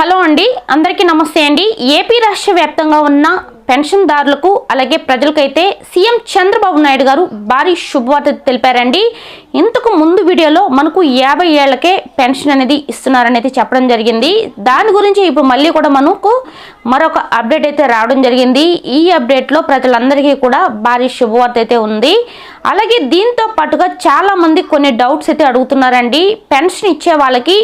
Hello అండి అందరికీ నమస్తే అండి. ఏపీ రాష్ట్ర వ్యాప్తంగా ఉన్న పెన్షన్దారులకు అలాగే ప్రజలకైతే సీఎం చంద్రబాబు నాయుడు గారు భారీ శుభవార్త తెలిపారండి. ఇంతకు ముందు వీడియోలో మనకు యాభై ఏళ్ళకే పెన్షన్ అనేది ఇస్తున్నారనేది చెప్పడం జరిగింది. దాని గురించి ఇప్పుడు మళ్ళీ కూడా మనకు మరొక అప్డేట్ అయితే రావడం జరిగింది. ఈ అప్డేట్లో ప్రజలందరికీ కూడా భారీ శుభవార్త అయితే ఉంది. అలాగే దీంతో పాటుగా చాలామంది కొన్ని డౌట్స్ అయితే అడుగుతున్నారండి. పెన్షన్ ఇచ్చే వాళ్ళకి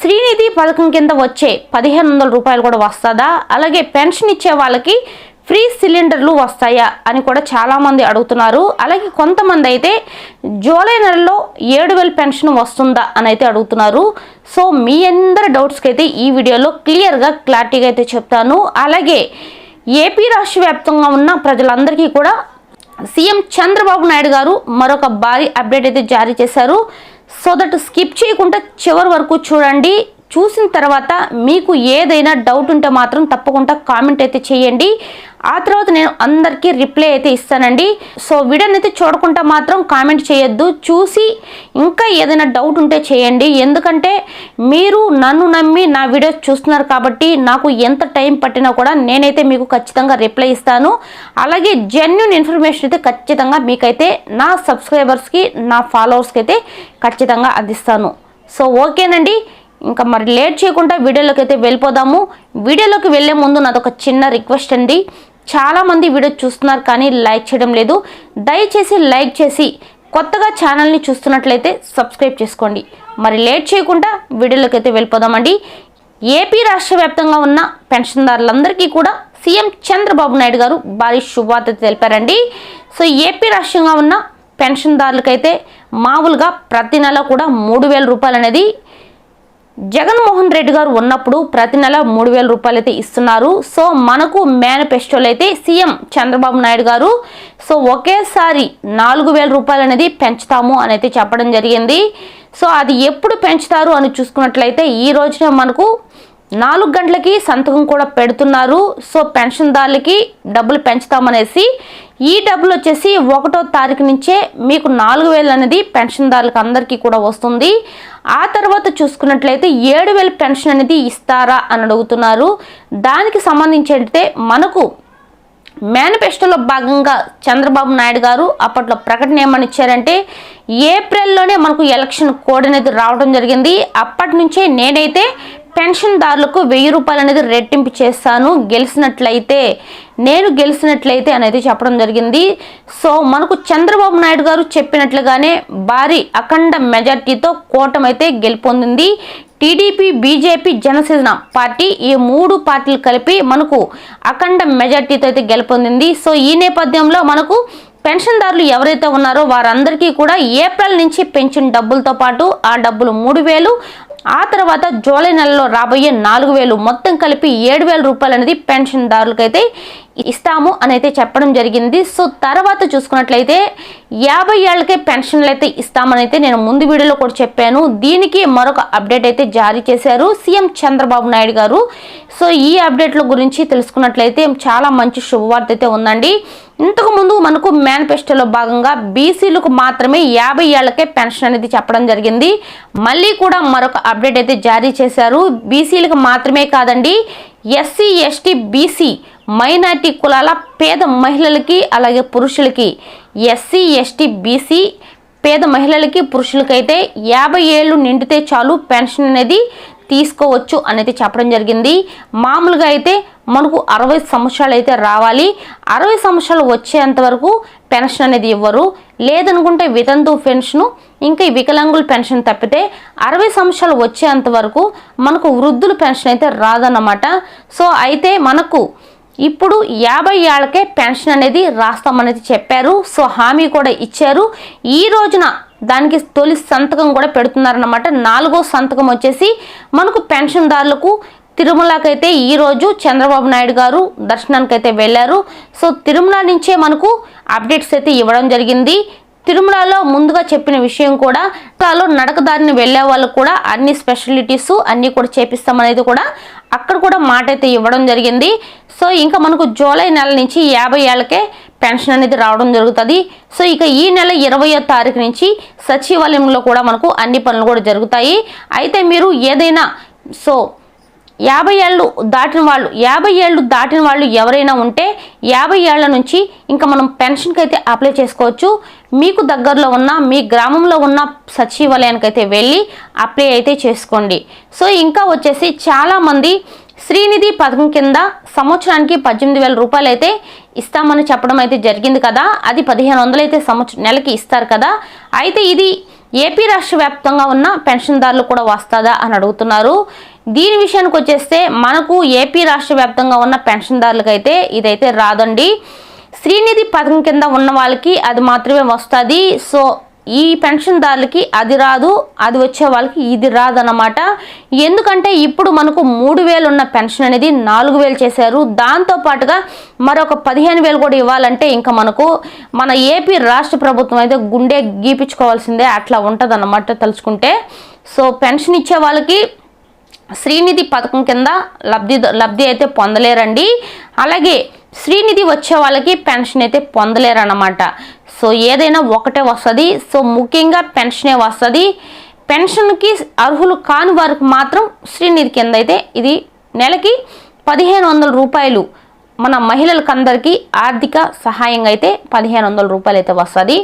శ్రీనిధి పథకం కింద వచ్చే పదిహేను వందల రూపాయలు కూడా వస్తుందా? అలాగే పెన్షన్ ఇచ్చే వాళ్ళకి ఫ్రీ సిలిండర్లు వస్తాయా? అని కూడా చాలామంది అడుగుతున్నారు. అలాగే కొంతమంది అయితే జూలై నెలలో ఏడు వేల పెన్షన్ వస్తుందా అని అయితే అడుగుతున్నారు. సో మీ అందరి డౌట్స్కి అయితే ఈ వీడియోలో క్లియర్గా క్లారిటీగా అయితే చెప్తాను. అలాగే ఏపీ రాష్ట్ర వ్యాప్తంగా ఉన్న ప్రజలందరికీ కూడా సీఎం చంద్రబాబు నాయుడు గారు మరొక భారీ అప్డేట్ అయితే జారీ చేశారు. సో దట్ స్కిప్ చేయకుండా చివరి వరకు చూడండి. చూసిన తర్వాత మీకు ఏదైనా డౌట్ ఉంటే మాత్రం తప్పకుండా కామెంట్ అయితే చేయండి. ఆ తర్వాత నేను అందరికీ రిప్లై అయితే ఇస్తానండి. సో వీడియోని అయితే చూడకుండా మాత్రం కామెంట్ చేయొద్దు. చూసి ఇంకా ఏదైనా డౌట్ ఉంటే చేయండి. ఎందుకంటే మీరు నన్ను నమ్మి నా వీడియోస్ చూస్తున్నారు కాబట్టి నాకు ఎంత టైం పట్టినా కూడా నేనైతే మీకు ఖచ్చితంగా రిప్లై ఇస్తాను. అలాగే జెన్యున్ ఇన్ఫర్మేషన్ అయితే ఖచ్చితంగా మీకైతే నా సబ్స్క్రైబర్స్కి నా ఫాలోవర్స్కి అయితే ఖచ్చితంగా అందిస్తాను. సో ఓకేనండి. ఇంకా మరి లేట్ చేయకుండా వీడియోలోకి అయితే వెళ్ళిపోదాము. వీడియోలోకి వెళ్ళే ముందు నాదొక చిన్న రిక్వెస్ట్ అండి. చాలామంది వీడియో చూస్తున్నారు కానీ లైక్ చేయడం లేదు. దయచేసి లైక్ చేసి కొత్తగా ఛానల్ని చూస్తున్నట్లయితే సబ్స్క్రైబ్ చేసుకోండి. మరి లేట్ చేయకుండా వీడియోలోకి అయితే వెళ్ళిపోదామండి. ఏపీ రాష్ట్ర వ్యాప్తంగా ఉన్న పెన్షన్దారులందరికీ కూడా సీఎం చంద్రబాబు నాయుడు గారు భారీ శుభవార్త తెలిపారండి. సో ఏపీ రాష్ట్రంగా ఉన్న పెన్షన్దారులకైతే మామూలుగా ప్రతి నెల కూడా మూడు వేల రూపాయలు అనేది జగన్మోహన్ రెడ్డి గారు ఉన్నప్పుడు ప్రతి నెల మూడు వేల రూపాయలు అయితే ఇస్తున్నారు. సో మనకు మేనిఫెస్టోలు అయితే సీఎం చంద్రబాబు నాయుడు గారు. సో ఒకేసారి నాలుగు వేల రూపాయలు అనేది పెంచుతాము అని అయితే చెప్పడం జరిగింది. సో అది ఎప్పుడు పెంచుతారు అని చూసుకున్నట్లయితే ఈ రోజున మనకు నాలుగు గంటలకి సంతకం కూడా పెడుతున్నారు. సో పెన్షన్దారులకి డబ్బులు పెంచుతామనేసి ఈ డబ్బులు వచ్చేసి ఒకటో తారీఖు నుంచే మీకు నాలుగు వేలు అనేది పెన్షన్దారులకు అందరికీ కూడా వస్తుంది. ఆ తర్వాత చూసుకున్నట్లయితే ఏడు వేలు పెన్షన్ అనేది ఇస్తారా అని అడుగుతున్నారు. దానికి సంబంధించి అయితే మనకు మేనిఫెస్టోలో భాగంగా చంద్రబాబు నాయుడు గారు అప్పట్లో ప్రకటన ఏమని ఇచ్చారంటే ఏప్రిల్లోనే మనకు ఎలక్షన్ కోడ్ అనేది రావడం జరిగింది. అప్పటి నుంచే నేనైతే పెన్షన్దారులకు వెయ్యి రూపాయలు అనేది రెట్టింపు చేస్తాను. గెలిచినట్లయితే నేను గెలిచినట్లయితే అనేది చెప్పడం జరిగింది. సో మనకు చంద్రబాబు నాయుడు గారు చెప్పినట్లుగానే భారీ అఖండ మెజార్టీతో కూటమైతే గెలుపొందింది. టీడీపీ బీజేపీ జనసేన పార్టీ ఈ మూడు పార్టీలు కలిపి మనకు అఖండ మెజార్టీతో అయితే గెలుపొందింది. సో ఈ నేపథ్యంలో మనకు పెన్షన్దారులు ఎవరైతే ఉన్నారో వారందరికీ కూడా ఏప్రిల్ నుంచి పెన్షన్ డబ్బులతో పాటు ఆ డబ్బులు మూడు వేలు ఆ తర్వాత జూలై నెలలో రాబోయే నాలుగు వేలు మొత్తం కలిపి ఏడు వేల రూపాయలు అనేది పెన్షన్దారులకైతే ఇస్తాము అని అయితే చెప్పడం జరిగింది. సో తర్వాత చూసుకున్నట్లయితే యాభై ఏళ్ళకే పెన్షన్లు అయితే ఇస్తామని అయితే నేను ముందు వీడియోలో కూడా చెప్పాను. దీనికి మరొక అప్డేట్ అయితే జారీ చేశారు సీఎం చంద్రబాబు నాయుడు గారు. సో ఈ అప్డేట్ల గురించి తెలుసుకున్నట్లయితే చాలా మంచి శుభవార్త అయితే ఉందండి. ఇంతకుముందు మనకు మేనిఫెస్టోలో భాగంగా బీసీలకు మాత్రమే యాభై ఏళ్ళకే పెన్షన్ అనేది చెప్పడం జరిగింది. మళ్ళీ కూడా మరొక అప్డేట్ అయితే జారీ చేశారు. బీసీలకు మాత్రమే కాదండి ఎస్సీ ఎస్టీ బీసీ మైనార్టీ కులాల పేద మహిళలకి అలాగే పురుషులకి ఎస్సీ ఎస్టీ బీసీ పేద మహిళలకి పురుషులకైతే యాభై ఏళ్ళు నిండితే చాలు పెన్షన్ అనేది తీసుకోవచ్చు అనేది చెప్పడం జరిగింది. మామూలుగా అయితే మనకు అరవై సంవత్సరాలు అయితే రావాలి. అరవై సంవత్సరాలు వచ్చేంత వరకు పెన్షన్ అనేది ఇవ్వరు. లేదనుకుంటే వితంతు పెన్షను ఇంకా వికలాంగుల పెన్షన్ తప్పితే అరవై సంవత్సరాలు వచ్చేంత వరకు మనకు వృద్ధుల పెన్షన్ అయితే రాదన్నమాట. సో అయితే మనకు ఇప్పుడు యాభై ఏళ్ళకే పెన్షన్ అనేది రాస్తామనేది చెప్పారు. సో హామీ కూడా ఇచ్చారు. ఈ రోజున దానికి తొలి సంతకం కూడా పెడుతున్నారన్నమాట. నాలుగో సంతకం వచ్చేసి మనకు పెన్షన్దారులకు తిరుమలకైతే ఈరోజు చంద్రబాబు నాయుడు గారు దర్శనానికి అయితే వెళ్ళారు. సో తిరుమల నుంచే మనకు అప్డేట్స్ అయితే ఇవ్వడం జరిగింది. తిరుమలలో ముందుగా చెప్పిన విషయం కూడా తాలో నడకదారిని వెళ్ళే వాళ్ళకు కూడా అన్ని స్పెషాలిటీస్ అన్నీ కూడా చేపిస్తామనేది కూడా అక్కడ కూడా మాట అయితే ఇవ్వడం జరిగింది. సో ఇంకా మనకు జూలై నెల నుంచి యాభై ఏళ్ళకే పెన్షన్ అనేది రావడం జరుగుతుంది. సో ఇక ఈ నెల ఇరవయో తారీఖు నుంచి సచివాలయంలో కూడా మనకు అన్ని పనులు కూడా జరుగుతాయి. అయితే మీరు ఏదైనా సో యాభై ఏళ్ళు దాటిన వాళ్ళు యాభై ఏళ్ళు దాటిన వాళ్ళు ఎవరైనా ఉంటే యాభై ఏళ్ళ నుంచి ఇంకా మనం పెన్షన్కి అయితే అప్లై చేసుకోవచ్చు. మీకు దగ్గరలో ఉన్న మీ గ్రామంలో ఉన్న సచివాలయానికి అయితే వెళ్ళి అప్లై అయితే చేసుకోండి. సో ఇంకా వచ్చేసి చాలామంది శ్రీనిధి పథకం కింద సంవత్సరానికి పద్దెనిమిది వేల రూపాయలు అయితే ఇస్తామని చెప్పడం అయితే జరిగింది కదా. అది పదిహేను వందలు అయితే సంవత్సరం నెలకి ఇస్తారు కదా. అయితే ఇది ఏపీ రాష్ట్ర వ్యాప్తంగా ఉన్న పెన్షన్దారులు కూడా వస్తుందా అని అడుగుతున్నారు. దీని విషయానికి వచ్చేస్తే మనకు ఏపీ రాష్ట్ర వ్యాప్తంగా ఉన్న పెన్షన్దారులకు అయితే ఇదైతే రాదండి. శ్రీనిధి పథకం కింద ఉన్న వాళ్ళకి అది మాత్రమే వస్తుంది. సో ఈ పెన్షన్దారులకి అది రాదు అది వచ్చే వాళ్ళకి ఇది రాదన్నమాట. ఎందుకంటే ఇప్పుడు మనకు మూడు వేలు ఉన్న పెన్షన్ అనేది నాలుగు వేలు చేశారు. దాంతో పాటుగా మరొక పదిహేను వేలు కూడా ఇవ్వాలంటే ఇంకా మనకు మన ఏపీ రాష్ట్ర ప్రభుత్వం అయితే గుండె గీపించుకోవాల్సిందే అట్లా ఉంటుంది తలుచుకుంటే. సో పెన్షన్ ఇచ్చే వాళ్ళకి శ్రీనిధి పథకం కింద లబ్ధి లబ్ధి అయితే పొందలేరండి. అలాగే శ్రీనిధి వచ్చే వాళ్ళకి పెన్షన్ అయితే పొందలేరన్నమాట. సో ఏదైనా ఒకటే వస్తుంది. సో ముఖ్యంగా పెన్షనే వస్తుంది. పెన్షన్కి అర్హులు కాని వారికి మాత్రం శ్రీనిధి కింద అయితే ఇది నెలకి పదిహేను వందల రూపాయలు మన మహిళలకు అందరికీ ఆర్థిక సహాయంగా అయితే పదిహేను వందల రూపాయలు అయితే వస్తుంది.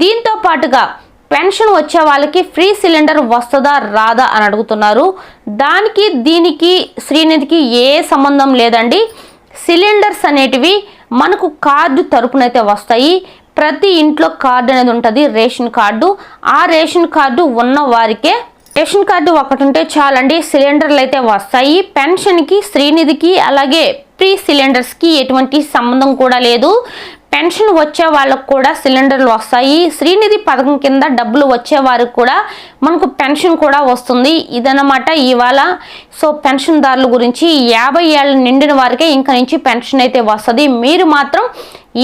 దీంతో పాటుగా పెన్షన్ వచ్చే వాళ్ళకి ఫ్రీ సిలిండర్ వస్తుందా రాదా అని అడుగుతున్నారు. దానికి దీనికి శ్రీనిధికి ఏ సంబంధం లేదండి. సిలిండర్స్ అనేటివి మనకు కార్డు తరపునైతే వస్తాయి. ప్రతి ఇంట్లో కార్డు అనేది ఉంటుంది రేషన్ కార్డు. ఆ రేషన్ కార్డు ఉన్న వారికే రేషన్ కార్డు ఒకటి ఉంటే చాలండి సిలిండర్లు అయితే వస్తాయి. పెన్షన్కి శ్రీనిధికి అలాగే ప్రీ సిలిండర్స్కి ఎటువంటి సంబంధం కూడా లేదు. పెన్షన్ వచ్చే వాళ్ళకు కూడా సిలిండర్లు వస్తాయి. శ్రీనిధి పథకం కింద డబ్బులు వచ్చే వారికి కూడా మనకు పెన్షన్ కూడా వస్తుంది. ఇదన్నమాట ఇవాళ. సో పెన్షన్దారుల గురించి యాభై ఏళ్ళు నిండిన వారికే ఇంకా నుంచి పెన్షన్ అయితే వస్తుంది. మీరు మాత్రం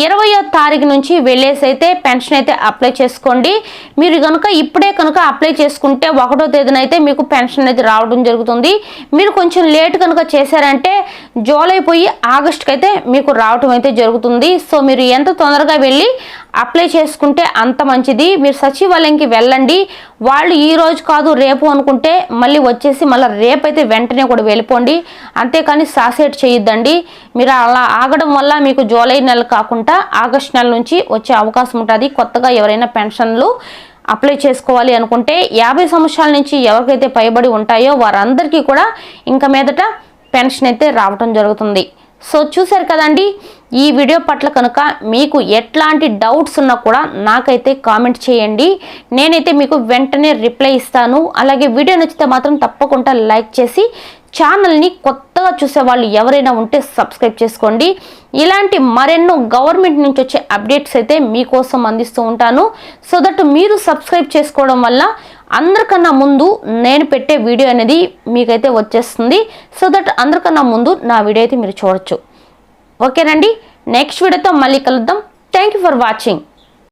ఇరవయో తారీఖు నుంచి వెళ్ళేసి అయితే పెన్షన్ అయితే అప్లై చేసుకోండి. మీరు కనుక ఇప్పుడే కనుక అప్లై చేసుకుంటే ఒకటో తేదీన అయితే మీకు పెన్షన్ అయితే రావడం జరుగుతుంది. మీరు కొంచెం లేట్ కనుక చేశారంటే జూలై పోయి ఆగస్టుకి అయితే మీకు రావటం అయితే జరుగుతుంది. సో మీరు ఎంత తొందరగా వెళ్ళి అప్లై చేసుకుంటే అంత మంచిది. మీరు సచివాలయంకి వెళ్ళండి. వాళ్ళు ఈ రోజు కాదు రేపు అనుకుంటే మళ్ళీ వచ్చేసి మళ్ళీ రేపైతే వెంటనే కూడా వెళ్ళిపోండి. అంతేకాని సాసేట్ చేయొద్దండి. మీరు అలా ఆగడం వల్ల మీకు జూలై నెల కాకుండా ఆగస్ట్ నెల నుంచి వచ్చే అవకాశం ఉంటుంది. కొత్తగా ఎవరైనా పెన్షన్లు అప్లై చేసుకోవాలి అనుకుంటే యాభై సంవత్సరాల నుంచి ఎవరికైతే పైబడి ఉంటాయో వారందరికీ కూడా ఇంకా మీదట పెన్షన్ అయితే రావటం జరుగుతుంది. సో చూశారు కదండి ఈ వీడియో పట్ల కనుక మీకు ఎట్లాంటి డౌట్స్ ఉన్నా కూడా నాకైతే కామెంట్ చేయండి. నేనైతే మీకు వెంటనే రిప్లై ఇస్తాను. అలాగే వీడియో నచ్చితే మాత్రం తప్పకుండా లైక్ చేసి ఛానల్ని కొత్తగా చూసే వాళ్ళు ఎవరైనా ఉంటే సబ్స్క్రైబ్ చేసుకోండి. ఇలాంటి మరెన్నో గవర్నమెంట్ నుంచి వచ్చే అప్డేట్స్ అయితే మీకోసం అందిస్తూ ఉంటాను. సో దట్ మీరు సబ్స్క్రైబ్ చేసుకోవడం వల్ల అందరికన్నా ముందు నేను పెట్టే వీడియో అనేది మీకైతే వచ్చేస్తుంది. సో దట్ అందరికన్నా ముందు నా వీడియో అయితే మీరు చూడొచ్చు. ఓకేనండి నెక్స్ట్ వీడియోతో మళ్ళీ కలుద్దాం. Thank you for watching